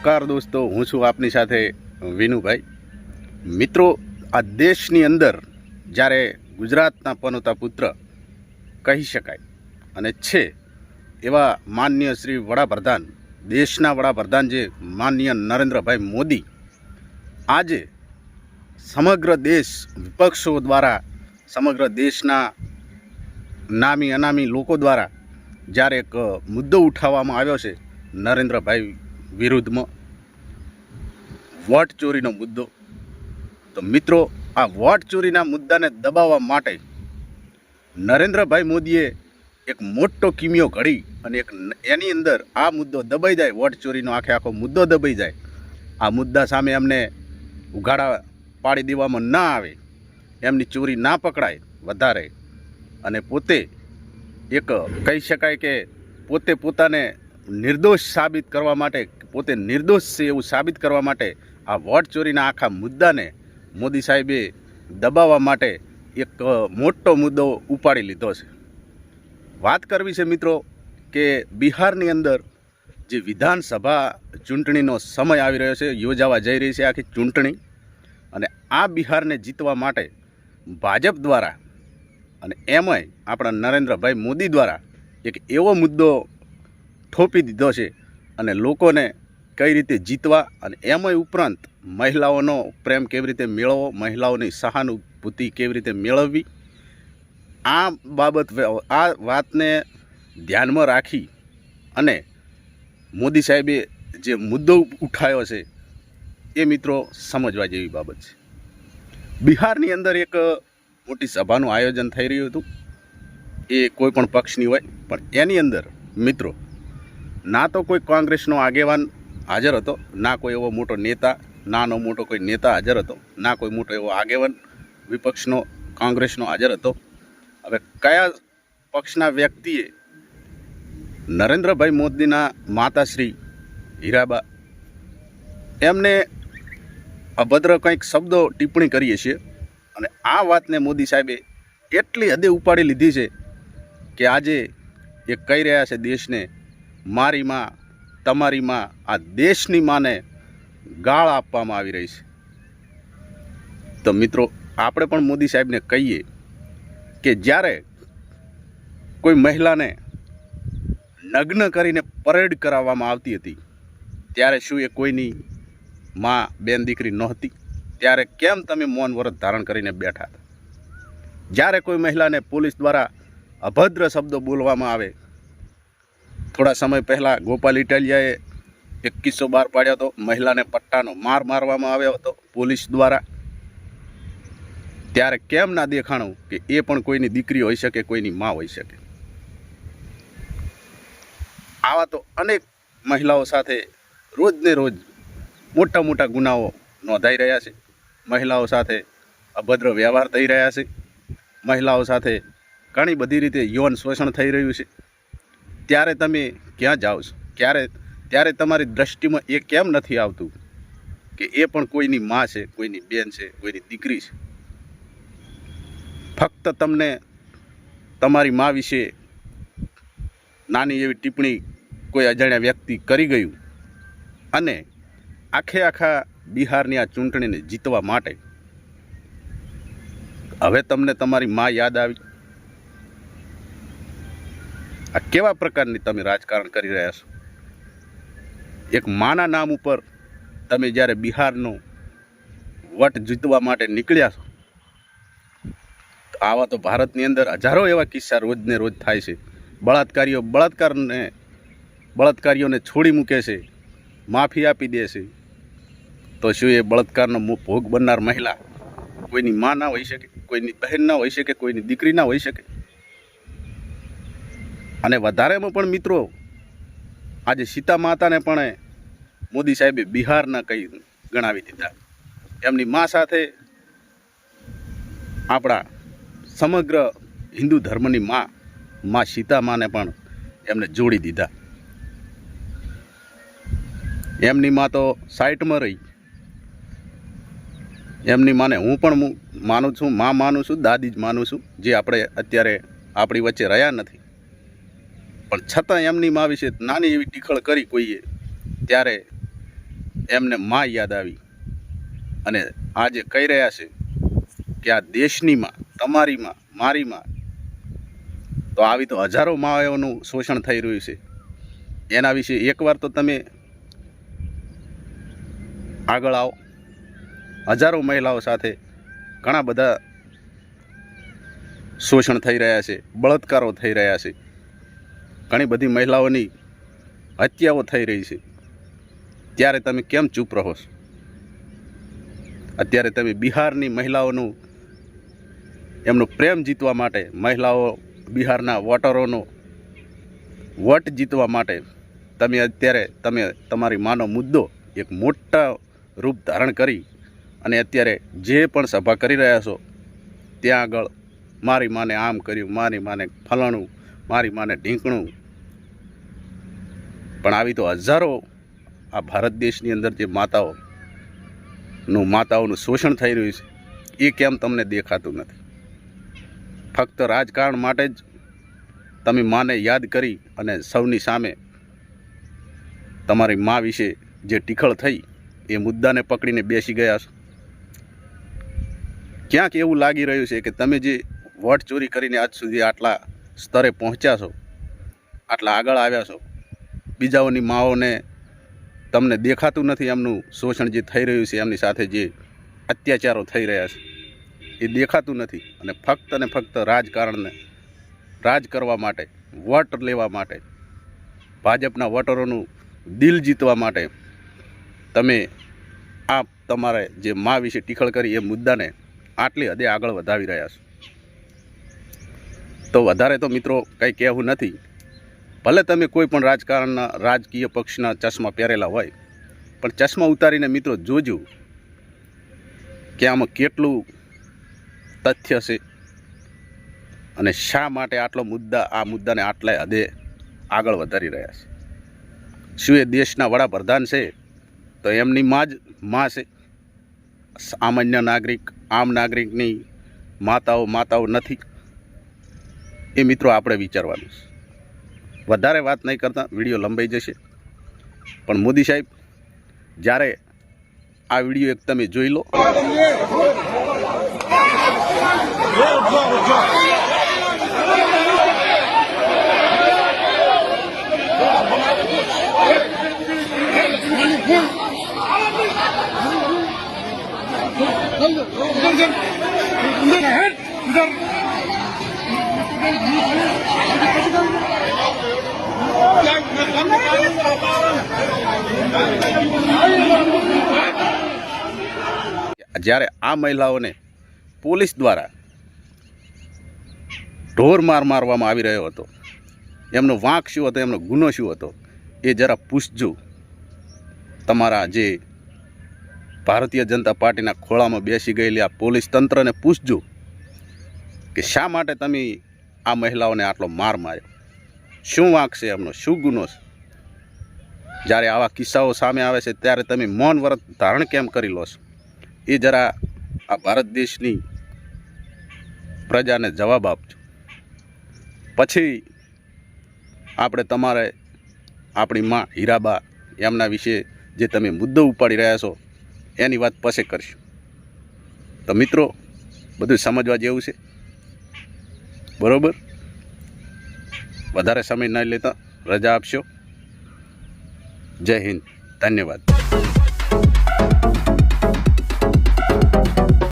નમસ્કાર દોસ્તો, હું છું આપની સાથે વિનુભાઈ. મિત્રો, આ દેશની અંદર જ્યારે ગુજરાતના પનોતા પુત્ર કહી શકાય, અને છે એવા માન્ય શ્રી વડાપ્રધાન, દેશના વડાપ્રધાન જે માન્ય નરેન્દ્રભાઈ મોદી, આજે સમગ્ર દેશ વિપક્ષો દ્વારા, સમગ્ર દેશના નામી અનામી લોકો દ્વારા જ્યારે એક મુદ્દો ઉઠાવવામાં આવ્યો છે, નરેન્દ્રભાઈ વિરુદ્ધમાં. વોટ ચોરીનો મુદ્દો. તો મિત્રો, આ વોટ ચોરીના મુદ્દાને દબાવવા માટે નરેન્દ્રભાઈ મોદીએ એક મોટો કિમિયો ઘડી અને એક એની અંદર આ મુદ્દો દબાઈ જાય, વોટ ચોરીનો આખે આખો મુદ્દો દબાઈ જાય. આ મુદ્દા સામે એમને ઉઘાડા પાડી દેવામાં ના આવે. એમની ચોરી ના પકડાય વધારે. અને પોતે એક કહી શકાય કે પોતે પોતાને નિર્દોષ સાબિત કરવા માટે પોતે નિર્દોષ છે એવું સાબિત કરવા માટે આ વોટ ચોરીના આખા મુદ્દાને મોદી સાહેબે દબાવવા માટે એક મોટો મુદ્દો ઉપાડી લીધો છે. વાત કરવી છે મિત્રો કે બિહારની અંદર જે વિધાનસભા ચૂંટણીનો સમય આવી રહ્યો છે, યોજાવા જઈ રહી છે આખી ચૂંટણી અને આ બિહારને જીતવા માટે ભાજપ દ્વારા અને એમાંય આપણા નરેન્દ્રભાઈ મોદી દ્વારા એક એવો મુદ્દો થોપી દીધો છે અને લોકોને કઈ રીતે જીતવા અને એમાંય ઉપરાંત મહિલાઓનો પ્રેમ કેવી રીતે મેળવવો, મહિલાઓની સહાનુભૂતિ કેવી રીતે મેળવવી, આ બાબત આ વાતને ધ્યાનમાં રાખી અને મોદી સાહેબે જે મુદ્દો ઉઠાવ્યો છે, એ મિત્રો સમજવા જેવી બાબત છે. બિહારની અંદર એક મોટી સભાનું આયોજન થઈ રહ્યું હતું. એ કોઈ પણ પક્ષની હોય, પણ એની અંદર મિત્રો, ના તો કોઈ કોંગ્રેસનો આગેવાન હાજર હતો. ના કોઈ એવો મોટો નેતા, નાનો મોટો કોઈ નેતા હાજર હતો. ના કોઈ મોટો એવો આગેવાન વિપક્ષનો, કોંગ્રેસનો હાજર હતો. હવે કયા પક્ષના વ્યક્તિએ નરેન્દ્રભાઈ મોદીના માતાશ્રી હીરાબા, એમને અભદ્ર કંઈક શબ્દો ટિપ્પણી કરીએ છીએ અને આ વાતને મોદી સાહેબે એટલી હદે ઉપાડી લીધી છે કે આજે એ કહી રહ્યા છે દેશને, મારી માં તમારી માં આ દેશની માને ગાળ આપવામાં આવી રહી છે. તો મિત્રો, આપણે પણ મોદી સાહેબને કહીએ કે જ્યારે કોઈ મહિલાને નગ્ન કરીને પરેડ કરાવવામાં આવતી હતી, ત્યારે શું એ કોઈની માં બેન દીકરી નહોતી? ત્યારે કેમ તમે મૌન વ્રત ધારણ કરીને બેઠા હતા? જ્યારે કોઈ મહિલાને પોલીસ દ્વારા અભદ્ર શબ્દો બોલવામાં આવે થોડા સમય પહેલાં ગોપાલ ઇટાલિયાએ એક કિસ્સો બહાર પાડ્યો હતો મહિલાને પટ્ટાનો માર મારવામાં આવ્યો હતો પોલીસ દ્વારા. ત્યારે કેમ ના દેખાણું કે એ પણ કોઈની દીકરી હોઈ શકે, કોઈની મા હોઈ શકે? આવા તો અનેક મહિલાઓ સાથે રોજને રોજ મોટા મોટા ગુનાઓ નોંધાઈ રહ્યા છે. મહિલાઓ સાથે અભદ્ર વ્યવહાર થઈ રહ્યા છે. મહિલાઓ સાથે ઘણી બધી રીતે યૌન શોષણ થઈ રહ્યું છે. ત્યારે તમે ક્યાં જાઓ છો? ક્યારે, ત્યારે તમારી દ્રષ્ટિમાં એ કેમ નથી આવતું કે એ પણ કોઈની માં છે, કોઈની બેન છે, કોઈની દીકરી છે? ફક્ત તમને તમારી માં વિશે નાની એવી ટિપ્પણી કોઈ અજાણ્યા વ્યક્તિ કરી ગયું અને આખે આખા બિહારની આ ચૂંટણીને જીતવા માટે હવે તમને તમારી માં યાદ આવી આ કેવા પ્રકારની તમે રાજકારણ કરી રહ્યા છો? એક માના નામ ઉપર તમે જ્યારે બિહારનો વટ જીતવા માટે નીકળ્યા છો આવા તો ભારતની અંદર હજારો એવા કિસ્સા રોજને રોજ થાય છે. બળાત્કારીઓ બળાત્કારને બળાત્કારીઓને છોડી મૂકે છે, માફી આપી દે છે. તો શું એ બળાત્કારનો ભોગ બનનાર મહિલા કોઈની માં ના હોઈ શકે, કોઈની બહેન ના હોઈ શકે, કોઈની દીકરી ના હોઈ શકે? અને વધારેમાં પણ મિત્રો, આજે સીતા માતાને પણ મોદી સાહેબે બિહારના કહી ગણાવી દીધા. એમની મા સાથે આપણા સમગ્ર હિન્દુ ધર્મની મા મા સીતા માને પણ એમને જોડી દીધા. એમની મા તો સાઈટમાં રહી. એમની માને હું પણ માનું છું, મા માનું છું, દાદી જ માનું છું, જે આપણે અત્યારે આપણી વચ્ચે રહ્યા નથી. પણ છતાં એમની મા વિશે નાની એવી ટીખળ કરી કોઈએ, ત્યારે એમને મા યાદ આવી. અને આજે કહી રહ્યા છે કે આ દેશની માં, તમારી માં, મારી માં, તો આવી તો હજારો માઓનું શોષણ થઈ રહ્યું છે. એના વિશે એકવાર તો તમે આગળ આવો. હજારો મહિલાઓ સાથે ઘણા બધા શોષણ થઈ રહ્યા છે, બળાત્કારો થઈ રહ્યા છે. ઘણી બધી મહિલાઓની હત્યાઓ થઈ રહી છે. ત્યારે તમે કેમ ચૂપ રહો છો? અત્યારે તમે બિહારની મહિલાઓનું, એમનો પ્રેમ જીતવા માટે મહિલાઓ બિહારના વોટરોનો વોટ જીતવા માટે તમે અત્યારે, તમે તમારી માનો મુદ્દો એક મોટા રૂપ ધારણ કરી અને અત્યારે જે પણ સભા કરી રહ્યા છો, ત્યાં આગળ મારી માને આમ કર્યું, મારી માને ફલાણું, મારી માને ઢીંકણું પણ આવી તો હજારો આ ભારત દેશની અંદર જે માતાઓ નું માતાઓનું શોષણ થઈ રહ્યું છે, એ કેમ તમને દેખાતું નથી? ફક્ત રાજકારણ માટે જ તમે માને યાદ કરી અને સૌની સામે તમારી મા વિશે જે ટીખળ થઈ, એ મુદ્દાને પકડીને બેસી ગયા છો. ક્યાંક એવું લાગી રહ્યું છે કે તમે જે વોટ ચોરી કરીને આજ સુધી આટલા સ્તરે પહોંચ્યા છો, આટલા આગળ આવ્યા છો બીજાઓની માઓને તમને દેખાતું નથી એમનું શોષણ જે થઈ રહ્યું છે, એમની સાથે જે અત્યાચારો થઈ રહ્યા છે, એ દેખાતું નથી. અને ફક્ત ને ફક્ત રાજકારણને રાજ કરવા માટે, વોટ લેવા માટે, ભાજપના વોટરોનું દિલ જીતવા માટે તમે આ તમારે જે મા વિશે ટીખળ કરી, એ મુદ્દાને આટલી હદે આગળ વધાવી રહ્યા છો. તો વધારે તો મિત્રો કંઈ કહેવું નથી. ભલે તમે કોઈ પણ રાજકારણના, રાજકીય પક્ષના ચશ્મા પહેરેલા હોય, પણ ચશ્મા ઉતારીને મિત્રો જોજો કે આમાં કેટલું તથ્ય છે અને શા માટે આટલો મુદ્દા, આ મુદ્દાને આટલા હદે આગળ વધારી રહ્યા છે. શું એ દેશના વડાપ્રધાન છે? તો એમની માં જ માં છે. સામાન્ય નાગરિક, આમ નાગરિકની માતાઓ માતાઓ નથી. એ મિત્રો આપણે વિચારવાનું છે. વધારે વાત નહીં કરતા વીડિયો લંબાઈ જશે પણ મોદી સાહેબ જ્યારે આ વીડિયો એક તમે જોઈ લો જ્યારે આ મહિલાઓને પોલીસ દ્વારા ઢોર માર મારવામાં આવી રહ્યો હતો, એમનો વાંક શું હતો, એમનો ગુનો શું હતો, એ જરા પૂછજો. તમારા જે ભારતીય જનતા પાર્ટીના ખોળામાં બેસી ગયેલી આ પોલીસ તંત્રને પૂછજો કે શા માટે તમે આ મહિલાઓને આટલો માર માર્યો? શું વાંક છે એમનો? શું ગુનો છે? જ્યારે આવા કિસ્સાઓ સામે આવે છે, ત્યારે તમે મૌન વ્રત ધારણ કેમ કરી લો છો? એ જરા આ ભારત દેશની પ્રજાને જવાબ આપજો. પછી આપણે તમારે આપણી માં હીરાબા એમના વિશે જે તમે મુદ્દો ઉપાડી રહ્યા છો, એની વાત પછી કરશું. તો મિત્રો, બધું સમજવા જેવું છે? બરોબર? વધારે સમય ન લેતા રજા આપશો. જય હિન્દ. ધન્યવાદ.